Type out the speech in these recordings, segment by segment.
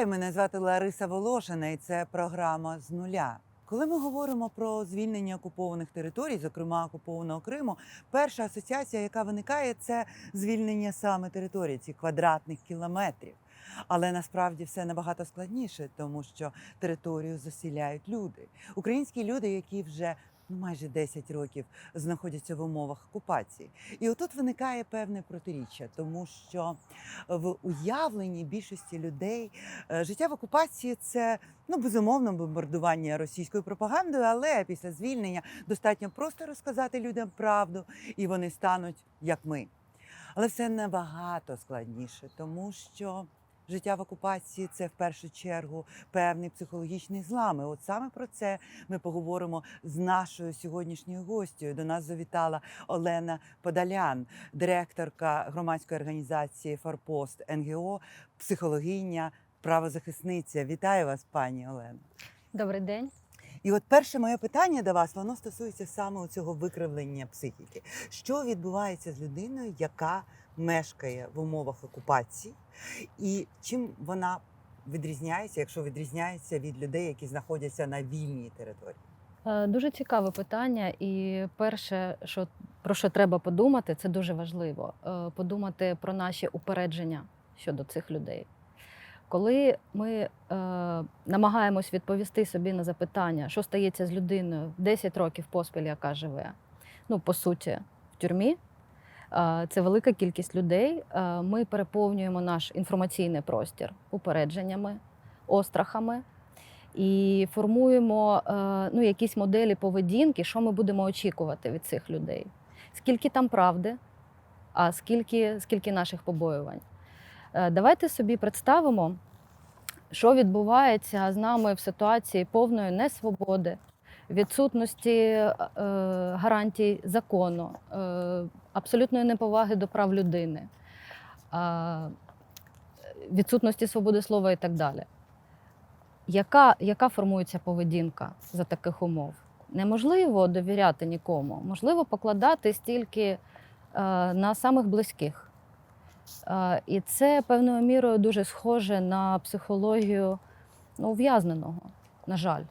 Вітаю, мене звати Лариса Волошина, і це програма з нуля. Коли ми говоримо про звільнення окупованих територій, зокрема окупованого Криму, перша асоціація, яка виникає, це звільнення саме території, ці квадратних кілометрів. Але насправді все набагато складніше, тому що територію засіляють люди. Українські люди, які вже ну, майже 10 років знаходяться в умовах окупації. І отут виникає певне протиріччя, тому що в уявленні більшості людей е, життя в окупації це ну безумовно бомбардування російською пропагандою, але після звільнення достатньо просто розказати людям правду, і вони стануть як ми. Але все набагато складніше, тому що життя в окупації це в першу чергу певний психологічний злам. І от саме про це ми поговоримо з нашою сьогоднішньою гостю. До нас завітала Олена Подалян, директорка громадської організації Форпост НГО, психологиня, правозахисниця. Вітаю вас, пані Олено. Добрий день. І от перше моє питання до вас воно стосується саме цього викривлення психіки. Що відбувається з людиною, яка мешкає в умовах окупації, і чим вона відрізняється, якщо відрізняється від людей, які знаходяться на вільній території? Е, Дуже цікаве питання, і перше, що про що треба подумати, це дуже важливо. Е, Подумати про наші упередження щодо цих людей. Коли ми е, намагаємось відповісти собі на запитання, що стається з людиною 10 років поспіль, яка живе, ну по суті, в тюрмі. Е, Це велика кількість людей. Е, Ми переповнюємо наш інформаційний простір упередженнями, острахами і формуємо е, ну, якісь моделі поведінки, що ми будемо очікувати від цих людей. Скільки там правди, а скільки, скільки наших побоювань. Давайте собі представимо, що відбувається з нами в ситуації повної несвободи, відсутності е, гарантій закону, е, абсолютної неповаги до прав людини, е, відсутності свободи слова і так далі. Яка, яка формується поведінка за таких умов? Неможливо довіряти нікому, можливо покладати стільки е, на самих близьких. Е, і це певною мірою дуже схоже на психологію ну, ув'язненого, на жаль.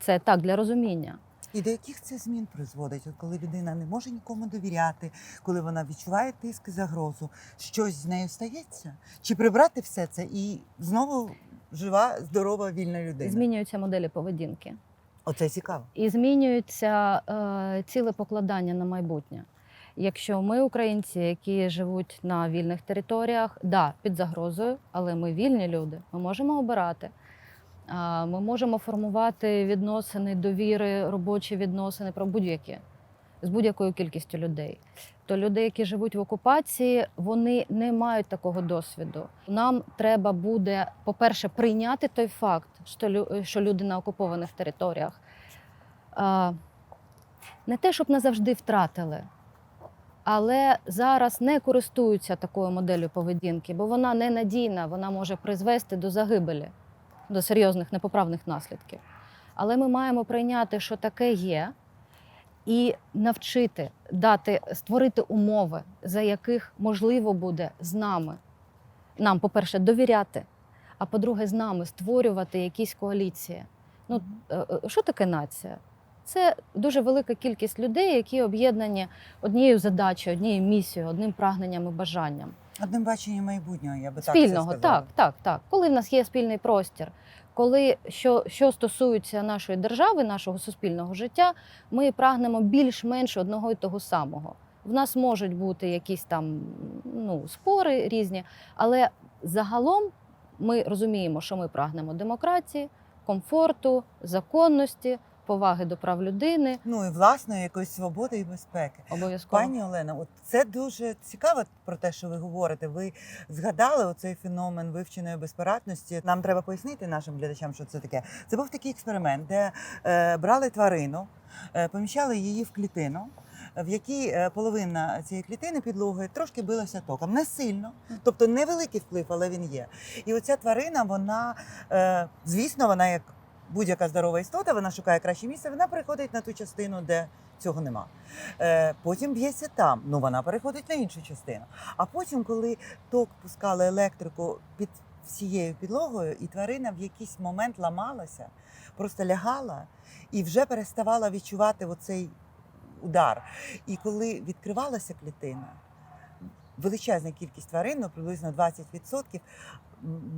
Це так для розуміння. І до яких це змін призводить, От коли людина не може нікому довіряти, коли вона відчуває тиск і загрозу, щось з нею стається? Чи прибрати все це і знову жива, здорова, вільна людина? Змінюються моделі поведінки. Оце цікаво. І змінюється е, ціле покладання на майбутнє. Якщо ми, українці, які живуть на вільних територіях, да, під загрозою, але ми вільні люди, ми можемо обирати. Ми можемо формувати відносини, довіри, робочі відносини про будь-які з будь-якою кількістю людей. То люди, які живуть в окупації, вони не мають такого досвіду. Нам треба буде, по-перше, прийняти той факт, що лю- люди на окупованих територіях не те, щоб назавжди втратили, але зараз не користуються такою моделлю поведінки, бо вона ненадійна, вона може призвести до загибелі, до серйозних непоправних наслідків. Але ми маємо прийняти, що таке є, і навчити дати створити умови, за яких можливо буде з нами нам, по-перше, довіряти, а по-друге, з нами створювати якісь коаліції. Ну, е, е, що таке нація? Це дуже велика кількість людей, які об'єднані однією задачею, однією місією, одним прагненням і бажанням. Одним баченням майбутнього, я би Спільного, так це сказала. так, так, так. Коли в нас є спільний простір, коли що, що стосується нашої держави, нашого суспільного життя, ми прагнемо більш-менш одного і того самого. В нас можуть бути якісь там ну, спори різні, але загалом ми розуміємо, що ми прагнемо демократії, комфорту, законності, поваги до прав людини. Ну і власне якоїсь свободи і безпеки. Обов'язково. Пані Олена, от це дуже цікаво про те, що ви говорите. Ви згадали оцей феномен вивченої безпорадності. Нам треба пояснити нашим глядачам, що це таке. Це був такий експеримент, де е, брали тварину, е, поміщали її в клітину. В якій е, половина цієї клітини підлоги трошки билася током, не сильно, тобто невеликий вплив, але він є. І оця тварина, вона, е, звісно, вона як будь-яка здорова істота, вона шукає краще місце, вона приходить на ту частину, де цього нема. Е, потім б'ється там, ну вона переходить на іншу частину. А потім, коли ток пускали електрику під всією підлогою, і тварина в якийсь момент ламалася, просто лягала і вже переставала відчувати оцей удар. І коли відкривалася клітина, величезна кількість тварин, ну, приблизно 20%,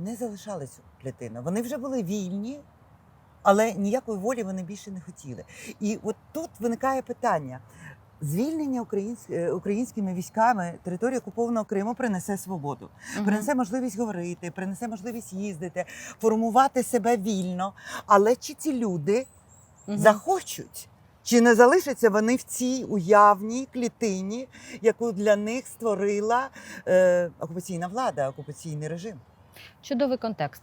не залишались у клітину. Вони вже були вільні, але ніякої волі вони більше не хотіли. І от тут виникає питання. Звільнення українсь- е, українськими військами території окупованого Криму принесе свободу, Мгм. принесе можливість говорити, принесе можливість їздити, формувати себе вільно. Але чи ці люди Мгм. захочуть? Чи не залишаться вони в цій уявній клітині, яку для них створила е, окупаційна влада, окупаційний режим? чудовий контекст,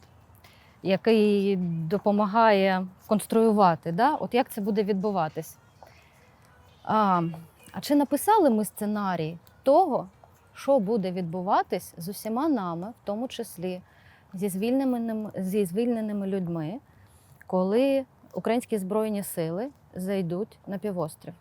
який допомагає конструювати, да? от як це буде відбуватись. А, а чи написали ми сценарій того, що буде відбуватись з усіма нами, в тому числі зі звільненими, зі звільненими людьми, коли українські збройні сили зайдуть на півострів?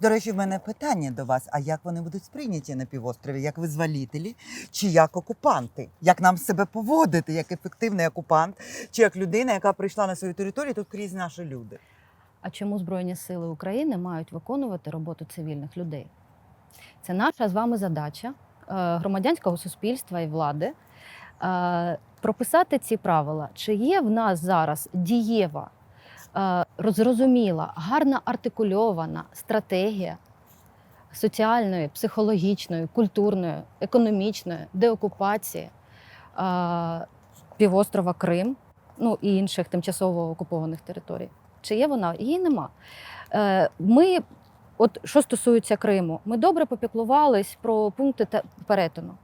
До речі, в мене питання до вас: а як вони будуть сприйняті на півострові? Як визволителі чи як окупанти? Як нам себе поводити, як ефективний окупант, чи як людина, яка прийшла на свою територію тут крізь наші люди? А чому Збройні Сили України мають виконувати роботу цивільних людей? Це наша з вами задача е, громадянського суспільства і влади е, прописати ці правила. Чи є в нас зараз дієва, е, зрозуміла, гарно артикульована стратегія соціальної, психологічної, культурної, економічної деокупації е, півострова Крим, ну і інших тимчасово окупованих територій? Чи є вона? Її нема. Е, Ми, от що стосується Криму, ми добре попіклувались про пункти перетину.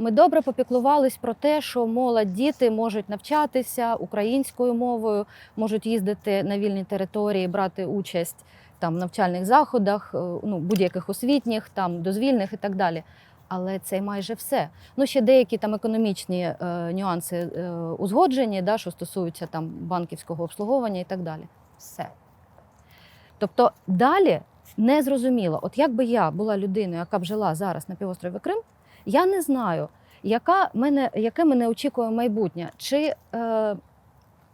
Ми добре попіклувались про те, що молодь, діти можуть навчатися українською мовою, можуть їздити на вільні території, брати участь там в навчальних заходах, е, ну будь-яких освітніх, там дозвільних і так далі. Але це майже все. Ну ще деякі там економічні е, нюанси е, узгоджені, да, що стосуються там банківського обслуговування і так далі. Все. Тобто далі не зрозуміло. От якби я була людиною, яка б жила зараз на півострові Крим, я не знаю, яка мене, яке мене очікує майбутнє. Чи е,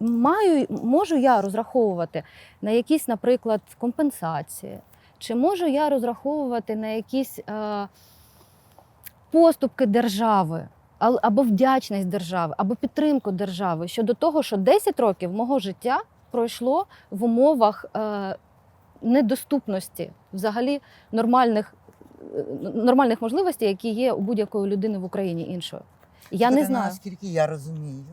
маю, можу я розраховувати на якісь, наприклад, компенсації, чи можу я розраховувати на якісь е, поступки держави, або вдячність держави, або підтримку держави щодо того, що 10 років мого життя пройшло в умовах е, недоступності взагалі нормальних, нормальних можливостей, які є у будь-якої людини в Україні іншої. Я не ну, знаю. Наскільки я розумію,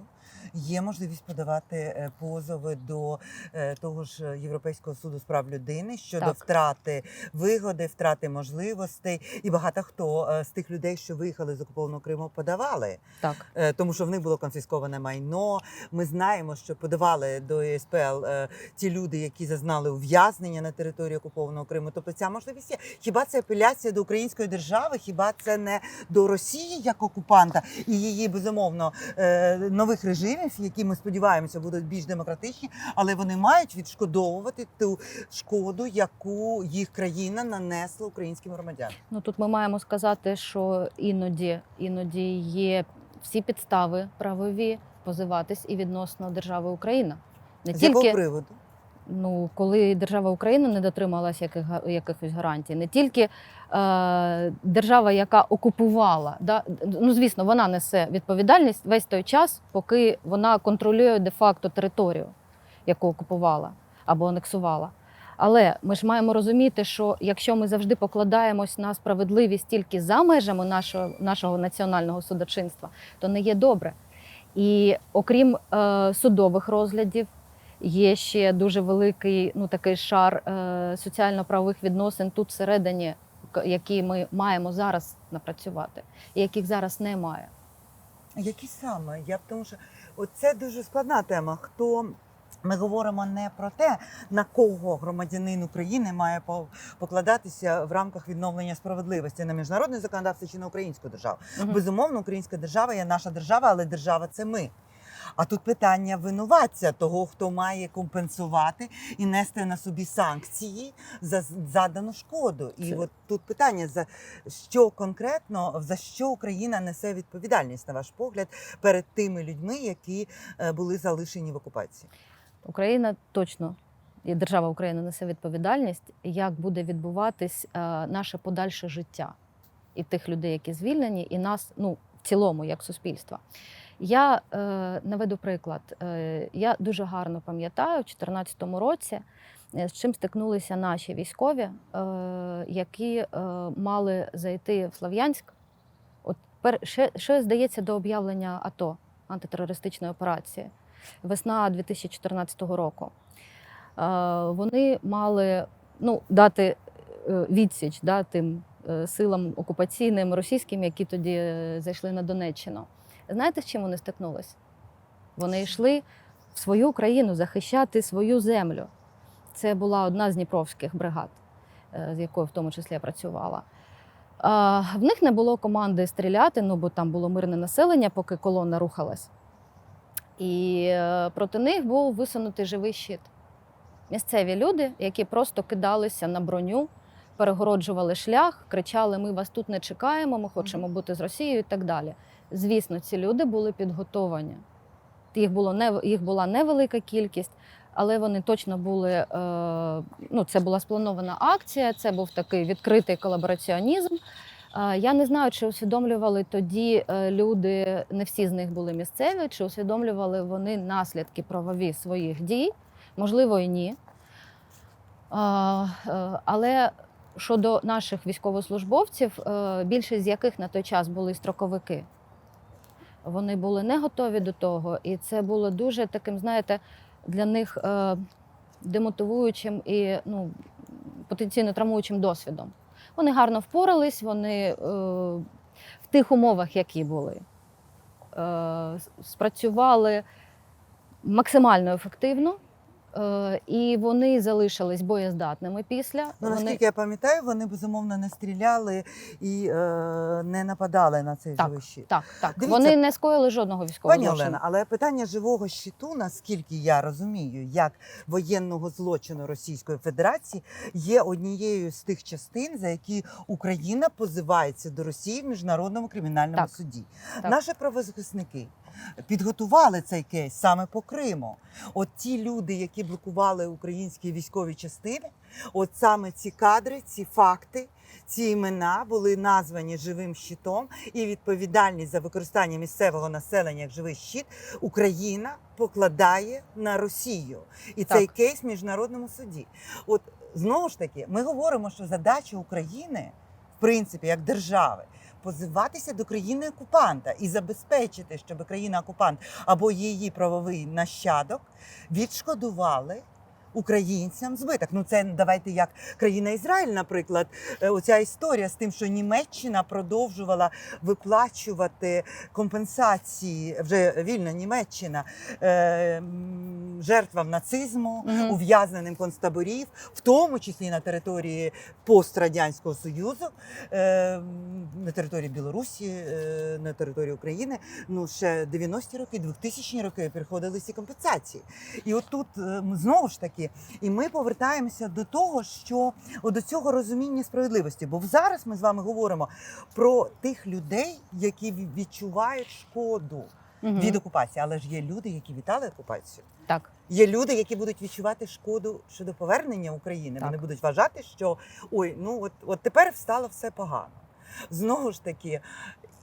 є можливість подавати е, позови до е, того ж Європейського суду з прав людини щодо Так. втрати вигоди, втрати можливостей. І багато хто е, з тих людей, що виїхали з окупованого Криму, подавали, Так. е, тому що в них було конфісковане майно. Ми знаємо, що подавали до ЄСПЛ е, ті люди, які зазнали ув'язнення на території окупованого Криму. Тобто ця можливість є. Хіба це апеляція до української держави? Хіба це не до Росії як окупанта і її безумовно е, нових режимів, які ми сподіваємося будуть більш демократичні, але вони мають відшкодовувати ту шкоду, яку їх країна нанесла українським громадянам. Ну тут ми маємо сказати, що іноді, іноді є всі підстави правові позиватись і відносно держави Україна. Не З тільки якого приводу? Ну, коли держава Україна не дотрималася яких, якихось гарантій, не тільки е, держава, яка окупувала, да, ну звісно, вона несе відповідальність весь той час, поки вона контролює де-факто територію, яку окупувала або анексувала. Але ми ж маємо розуміти, що якщо ми завжди покладаємось на справедливість тільки за межами нашого, нашого національного судочинства, то не є добре. І окрім е, судових розглядів, є ще дуже великий ну, такий шар е, соціально-правових відносин тут всередині, які ми маємо зараз напрацювати, і яких зараз немає. Які саме? Я тому, що це дуже складна тема. Хто ми говоримо не про те, на кого громадянин України має покладатися в рамках відновлення справедливості на міжнародне законодавство чи на українську державу. Мгм. Безумовно, українська держава є наша держава, але держава це ми. А тут питання винуватця того, хто має компенсувати і нести на собі санкції за задану шкоду. І Це- от тут питання за що конкретно за що Україна несе відповідальність, на ваш погляд, перед тими людьми, які е, були залишені в окупації. Україна точно і держава Україна несе відповідальність, як буде відбуватись е, наше подальше життя і тих людей, які звільнені, і нас, ну в цілому, як суспільства. Я е, наведу приклад. Е, я дуже гарно пам'ятаю в 2014 році, е, з чим стикнулися наші військові, е, які е, мали зайти в Слов'янськ. От пер, ще, ще здається до об'явлення АТО антитерористичної операції весна 2014 року. Е, Вони мали ну, дати е, відсіч да, тим е, силам окупаційним російським, які тоді зайшли на Донеччину. Знаєте, з чим вони стикнулись? Вони йшли в свою країну захищати свою землю. Це була одна з дніпровських бригад, е, з якою в тому числі я працювала. В них не було команди стріляти, ну бо там було мирне населення, поки колона рухалась. І е, проти них був висунутий живий щит. Місцеві люди, які просто кидалися на броню, перегороджували шлях, кричали: Ми вас тут не чекаємо, ми хочемо бути з Росією і так далі. Звісно, ці люди були підготовані. Їх, було не, їх була невелика кількість, але вони точно були. Е, ну, це була спланована акція, це був такий відкритий колабораціонізм. Е, Я не знаю, чи усвідомлювали тоді е, люди, не всі з них були місцеві, чи усвідомлювали вони наслідки правові своїх дій, можливо, і ні. А, е, Але щодо наших військовослужбовців, е, більшість з яких на той час були строковики, вони були не готові до того, і це було дуже таким, знаєте, для них е, демотивуючим і ну, потенційно травмуючим досвідом. Вони гарно впорались, вони е, в тих умовах, які були, е, спрацювали максимально ефективно. Е, І вони залишились боєздатними після. Ну, вони... наскільки я пам'ятаю, вони безумовно не стріляли і е, не нападали на цей щит. Так, так. Дивіться, вони не скоїли жодного військового Пані злочину. Олена, але питання живого щиту, наскільки я розумію, як воєнного злочину Російської Федерації, є однією з тих частин, за які Україна позивається до Росії в міжнародному кримінальному Так. суді. Так. Наші правозахисники підготували цей кейс саме по Криму. От ті люди, які блокували українські військові частини, от саме ці кадри, ці факти. Ці імена були названі живим щитом, і відповідальність за використання місцевого населення як живий щит Україна покладає на Росію. І Так. цей кейс в міжнародному суді. От знову ж таки, ми говоримо, що задача України, в принципі, як держави. Позиватися до країни окупанта і забезпечити, щоб країна-окупант або її правовий нащадок відшкодували українцям збиток. Ну це давайте як країна Ізраїль, наприклад, Е, оця історія з тим, що Німеччина продовжувала виплачувати компенсації вже вільна Німеччина е, жертвам нацизму, ув'язненим концтаборів, в тому числі на території пострадянського союзу, е, на території Білорусі, на території України. Ну ще 90-ті роки, 2000-ні роки приходили ці компенсації. І от тут е, знову ж таки, і ми повертаємося до того, що до цього розуміння справедливості. Бо зараз ми з вами говоримо про тих людей, які відчувають шкоду Мгм. від окупації, але ж є люди, які вітали окупацію. Так. Є люди, які будуть відчувати шкоду щодо повернення України. Так. Вони будуть вважати, що ой, ну от, от тепер стало все погано. Знову ж таки,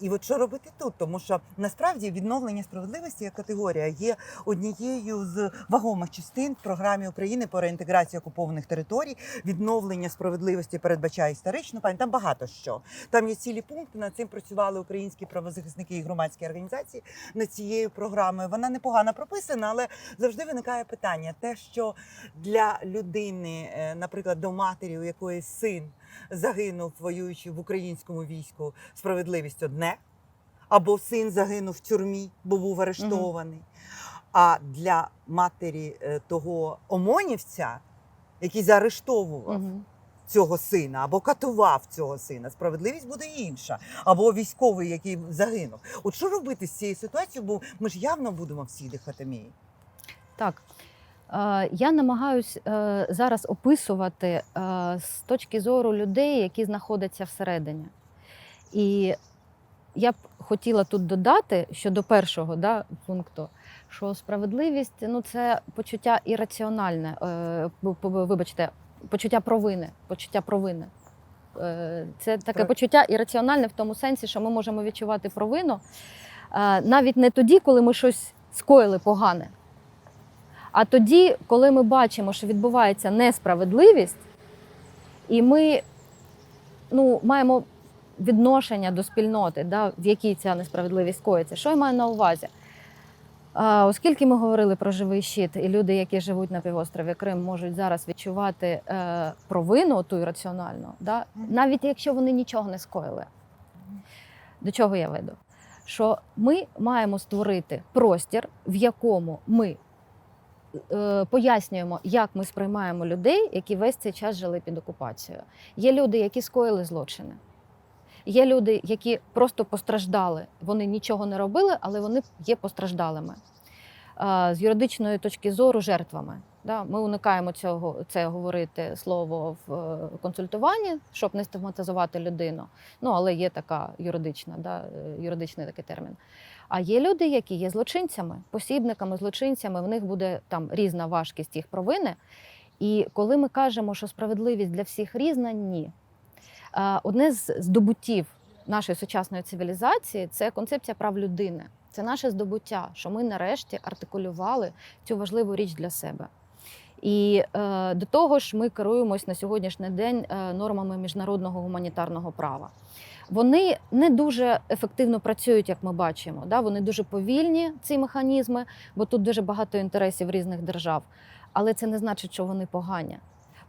і от що робити тут? Тому що насправді відновлення справедливості як категорія є однією з вагомих частин в програмі України по реінтеграції окупованих територій. Відновлення справедливості передбачає історичну пам'ять. Там багато що. Там є цілі пункти. Над цим працювали українські правозахисники і громадські організації над цією програмою. Вона непогано прописана, але завжди виникає питання: те, що для людини, е, наприклад, до матері, у якої син загинув, воюючи в українському війську, справедливість одне, або син загинув в тюрмі, бо був арештований. А для матері е, того омонівця, який заарештовував Мгм. цього сина або катував цього сина. Справедливість буде інша, або військовий, який загинув. От що робити з цією ситуацією? Бо ми ж явно будемо в цій дихотомії. Так. Е, Я намагаюсь е, зараз описувати е, з точки зору людей, які знаходяться всередині. І я б хотіла тут додати щодо першого да, пункту, що справедливість ну, це почуття ірраціональне, вибачте, почуття провини. Почуття провини. Це таке Так. почуття ірраціональне в тому сенсі, що ми можемо відчувати провину навіть не тоді, коли ми щось скоїли погане. А тоді, коли ми бачимо, що відбувається несправедливість, і ми ну, маємо відношення до спільноти, да, в якій ця несправедливість коїться. Що я маю на увазі? А, оскільки ми говорили про живий щит, і люди, які живуть на півострові Крим, можуть зараз відчувати е, провину ту ірраціональну, да, навіть якщо вони нічого не скоїли. До чого я веду? Що ми маємо створити простір, в якому ми пояснюємо, як ми сприймаємо людей, які весь цей час жили під окупацією. Є люди, які скоїли злочини. Є люди, які просто постраждали. Вони нічого не робили, але вони є постраждалими. Е, З юридичної точки зору жертвами. Ми уникаємо цього це говорити слово в е, консультуванні, щоб не стигматизувати людину. Ну, але є така юридична, е, юридичний такий термін. А є люди, які є злочинцями, посібниками, злочинцями, в них буде там різна важкість їх провини. І коли ми кажемо, що справедливість для всіх різна, ні. Одне з здобуттів нашої сучасної цивілізації це концепція прав людини. Це наше здобуття, що ми нарешті артикулювали цю важливу річ для себе. І е, до того ж, ми керуємось на сьогоднішній день е, нормами міжнародного гуманітарного права. Вони не дуже ефективно працюють, як ми бачимо. Да? Вони дуже повільні, ці механізми, бо тут дуже багато інтересів різних держав. Але це не значить, що вони погані.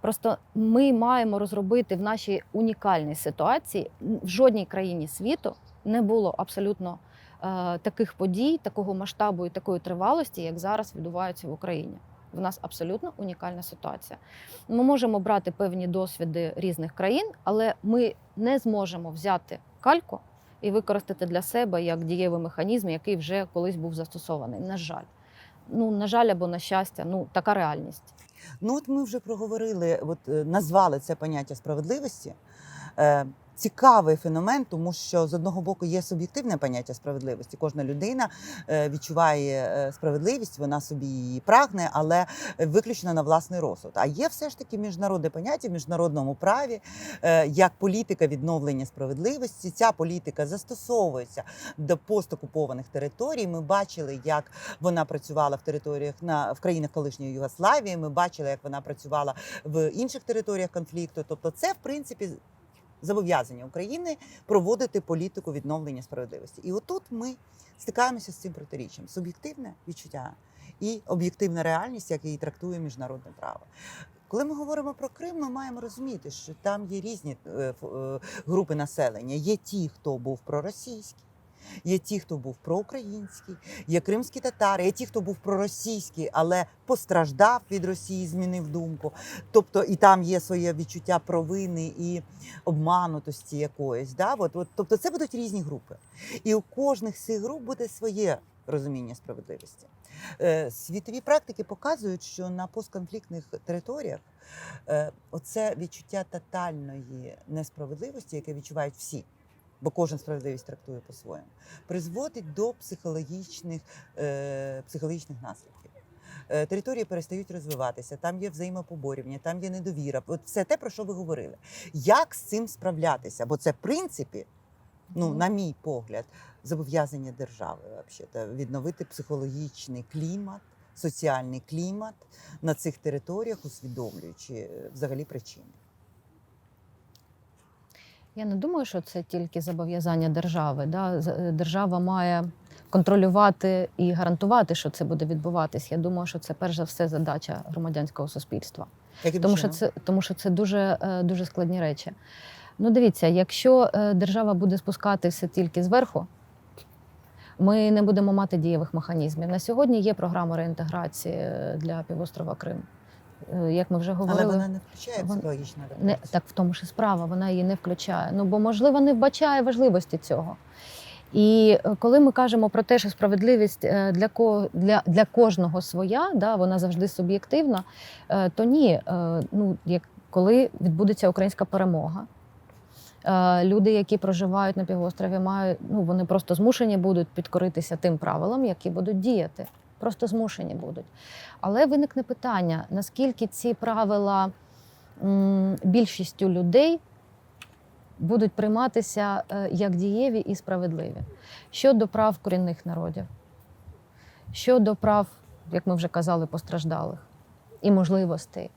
Просто ми маємо розробити в нашій унікальній ситуації в жодній країні світу не було абсолютно е, таких подій, такого масштабу і такої тривалості, як зараз відбуваються в Україні. В нас абсолютно унікальна ситуація. Ми можемо брати певні досвіди різних країн, але ми не зможемо взяти кальку і використати для себе як дієвий механізм, який вже колись був застосований. На жаль, ну на жаль, або на щастя, ну така реальність. Ну от ми вже проговорили, от е, назвали це поняття справедливості. Цікавий феномен, тому що з одного боку є суб'єктивне поняття справедливості. Кожна людина е, відчуває е, справедливість, вона собі її прагне, але виключно на власний розсуд. А є все ж таки міжнародне поняття в міжнародному праві е, як політика відновлення справедливості. Ця політика застосовується до постокупованих територій. Ми бачили, як вона працювала в територіях на в країнах колишньої Югославії. Ми бачили, як вона працювала в інших територіях конфлікту. Тобто, це в принципі зобов'язання України проводити політику відновлення справедливості. І отут ми стикаємося з цим протиріччям: суб'єктивне відчуття і об'єктивна реальність, як її трактує міжнародне право. Коли ми говоримо про Крим, ми маємо розуміти, що там є різні е, е, групи населення. Є ті, хто був проросійський, є ті, хто був проукраїнський, є кримські татари, є ті, хто був проросійський, але постраждав від Росії, змінив думку. Тобто, і там є своє відчуття провини і обманутості якоїсь. Да? От, от, тобто, це будуть різні групи. І у кожних з цих груп буде своє розуміння справедливості. Е, Світові практики показують, що на постконфліктних територіях е, оце відчуття тотальної несправедливості, яке відчувають всі. Бо кожен справедливість трактує по-своєму, призводить до психологічних, е, психологічних наслідків. Е, Території перестають розвиватися, там є взаємопоборювання, там є недовіра. От все те, про що ви говорили. Як з цим справлятися? Бо це в принципі, ну, на мій погляд, зобов'язання держави взагалі, відновити психологічний клімат, соціальний клімат на цих територіях, усвідомлюючи е, взагалі причини. Я не думаю, що це тільки зобов'язання держави. Да? Е, Держава має контролювати і гарантувати, що це буде відбуватись. Я думаю, що це перш за все задача громадянського суспільства. Яким Тому що це тому, що це дуже, е, дуже складні речі. Ну, дивіться, якщо е, держава буде спускатися тільки зверху, ми не будемо мати дієвих механізмів. На сьогодні є програма реінтеграції для півострова Крим. Е, Як ми вже говорили. Але вона не включає психологічну не так в тому ж і справа, вона її не включає. Ну бо можливо не вбачає важливості цього. І е, коли ми кажемо про те, що справедливість е, для ко для, для кожного своя, да, вона завжди суб'єктивна, то ні, ну як коли відбудеться українська перемога. Люди, які проживають на півострові, мають ну вони просто змушені будуть підкоритися тим правилам, які будуть діяти. Просто змушені будуть. Але виникне питання: наскільки ці правила більшістю людей будуть прийматися е, як дієві і справедливі. Щодо прав корінних народів, щодо прав, як ми вже казали, постраждалих і можливостей,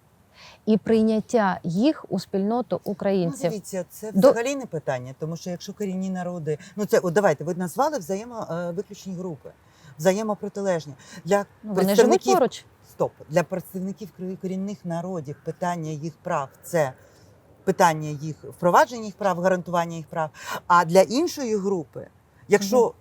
і прийняття їх у спільноту Ну, українців. дивіться, це взагалі не питання, тому що якщо корінні народи, ну це от давайте, ви назвали взаємовиключні групи, взаємопротилежні. Для Ну, вони живуть поруч. Стоп для представників корінних народів питання їх прав це питання їх впровадження їх прав, гарантування їх прав. А для іншої групи, якщо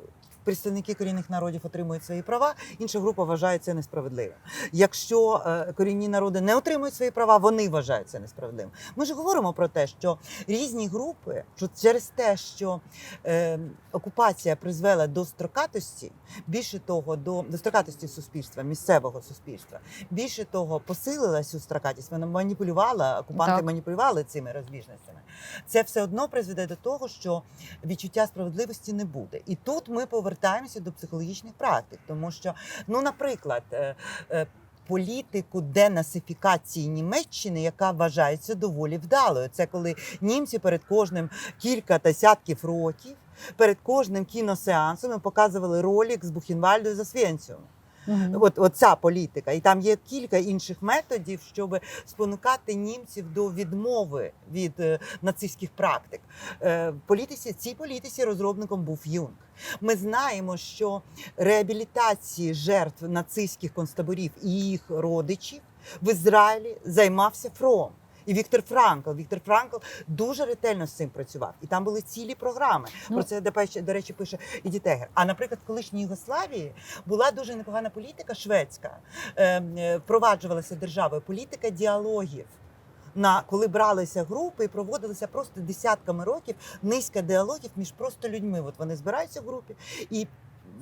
представники корінних народів отримують свої права, інша група вважає це несправедливим. Якщо е, корінні народи не отримують свої права, вони вважають це несправедливим. Ми ж говоримо про те, що різні групи, що через те, що е, окупація призвела до строкатості, більше того, до, до строкатості суспільства, місцевого суспільства, більше того, посилила цю строкатість. Вона маніпулювала, окупанти Так. маніпулювали цими розбіжностями. Це все одно призведе до того, що відчуття справедливості не буде. І тут ми повертаємося до психологічних практик, тому що, ну, наприклад, е, е, політику денацифікації Німеччини, яка вважається доволі вдалою. Це коли німці перед кожним кілька десятків років. Перед кожним кіносеансом показували ролик з Бухенвальду за Засвєнціумом. Мгм. От, от політика. І там є кілька інших методів, щоб спонукати німців до відмови від е, нацистських практик. Е, політиці, цій політиці розробником був Юнг. Ми знаємо, що реабілітації жертв нацистських концтаборів і їх родичів в Ізраїлі займався Фром. І Віктор Франкл. Віктор Франкл дуже ретельно з цим працював. І там були цілі програми. Ну. Про це до речі пише і Дітегер. А наприклад, в колишній Югославії була дуже непогана політика шведська. Е, е, Впроваджувалася державою політика діалогів. На коли бралися групи і проводилися просто десятками років низка діалогів між просто людьми. От вони збираються в групі і.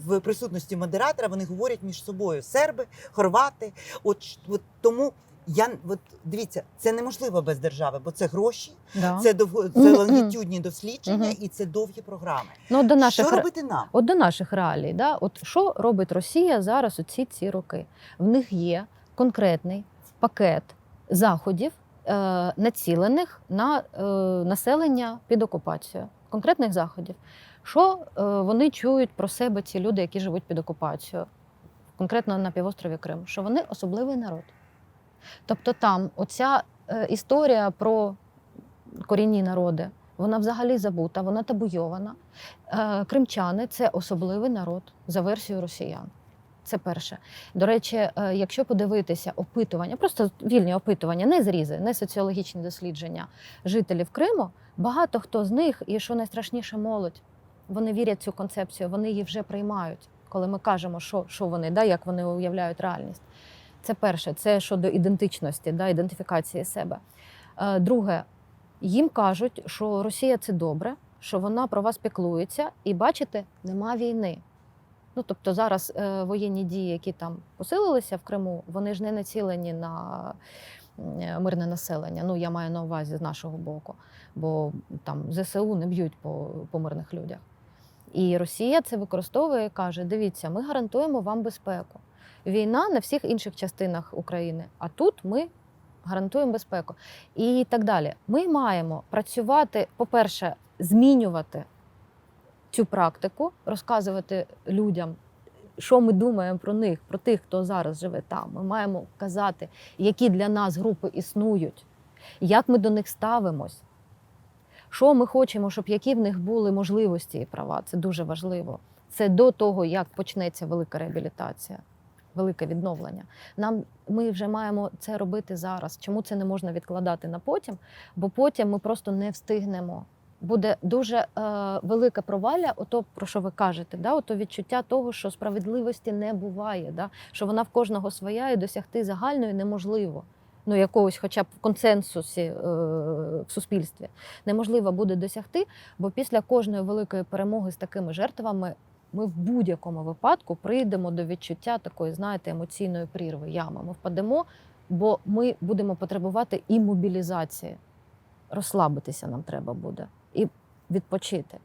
В присутності модератора вони говорять між собою серби, хорвати. От, от тому я от дивіться, це неможливо без держави, бо це гроші, Да. це довго це лонгітюдні дослідження і це довгі програми. Ну, до наших Що робити нам? От до наших реалій, да? от що робить Росія зараз у ці ці роки? В них є конкретний пакет заходів, е, націлених на е, населення під окупацією. Конкретних заходів. Що е, вони чують про себе, ці люди, які живуть під окупацією, конкретно на півострові Крим, що вони особливий народ. Тобто там оця е, історія про корінні народи, вона взагалі забута, вона табуйована. Е, Кримчани це особливий народ за версією росіян. Це перше. До речі, е, якщо подивитися опитування, просто вільні опитування, не зрізи, не соціологічні дослідження жителів Криму, багато хто з них, і що найстрашніше, молодь, вони вірять в цю концепцію, вони її вже приймають, коли ми кажемо, що, що вони, да, як вони уявляють реальність. Це перше, це щодо ідентичності, да, ідентифікації себе. Е, Друге, їм кажуть, що Росія це добре, що вона про вас піклується, і бачите, нема війни. Ну тобто зараз е, воєнні дії, які там посилилися в Криму, вони ж не націлені на мирне населення. Ну я маю на увазі з нашого боку, бо там ЗСУ не б'ють по, по мирних людях. І Росія це використовує і каже: дивіться, ми гарантуємо вам безпеку. Війна на всіх інших частинах України, а тут ми гарантуємо безпеку. І так далі. Ми маємо працювати, по-перше, змінювати цю практику, розказувати людям, що ми думаємо про них, про тих, хто зараз живе там. Ми маємо казати, які для нас групи існують, як ми до них ставимось, що ми хочемо, щоб які в них були можливості і права. Це дуже важливо. Це до того, як почнеться велика реабілітація, велике відновлення. Нам ми вже маємо це робити зараз. Чому це не можна відкладати на потім? Бо потім ми просто не встигнемо. Буде дуже е, велика провалля, ото про що ви кажете, да? ото відчуття того, що справедливості не буває, да? що вона в кожного своя і досягти загальної неможливо. ну якогось, хоча б консенсусі е, в суспільстві, неможливо буде досягти, бо після кожної великої перемоги з такими жертвами ми в будь-якому випадку прийдемо до відчуття такої, знаєте, емоційної прірви, ями. Ми впадемо, бо ми будемо потребувати і мобілізації. Розслабитися нам треба буде і відпочити,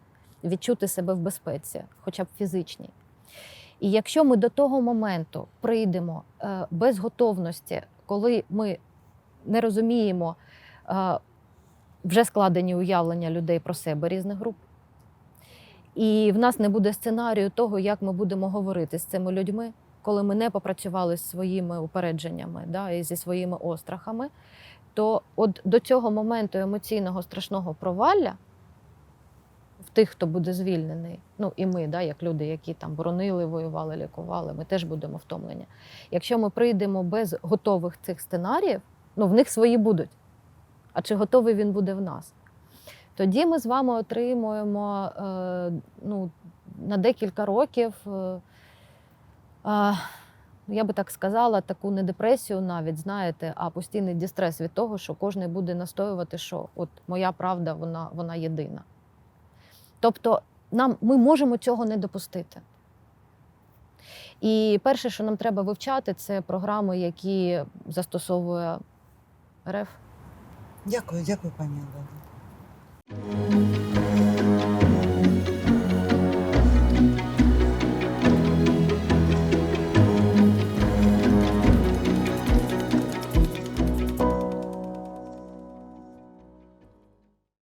відчути себе в безпеці, хоча б фізичній. І якщо ми до того моменту прийдемо е, без готовності, коли ми не розуміємо е, вже складені уявлення людей про себе різних груп, і в нас не буде сценарію того, як ми будемо говорити з цими людьми, коли ми не попрацювали з своїми упередженнями да, і зі своїми острахами, то от до цього моменту емоційного страшного провалля в тих, хто буде звільнений, ну і ми, да, як люди, які там боронили, воювали, лікували, ми теж будемо втомлені. Якщо ми прийдемо без готових цих сценаріїв, ну в них свої будуть. А чи готовий він буде в нас? Тоді ми з вами отримуємо е, ну, на декілька років, е, я би так сказала, таку не депресію навіть, знаєте, а постійний дістрес від того, що кожен буде настоювати, що от моя правда, вона, вона єдина. Тобто нам, ми можемо цього не допустити. І перше, що нам треба вивчати, це програми, які застосовує РФ. Дякую, дякую, пані Олено. Thank you.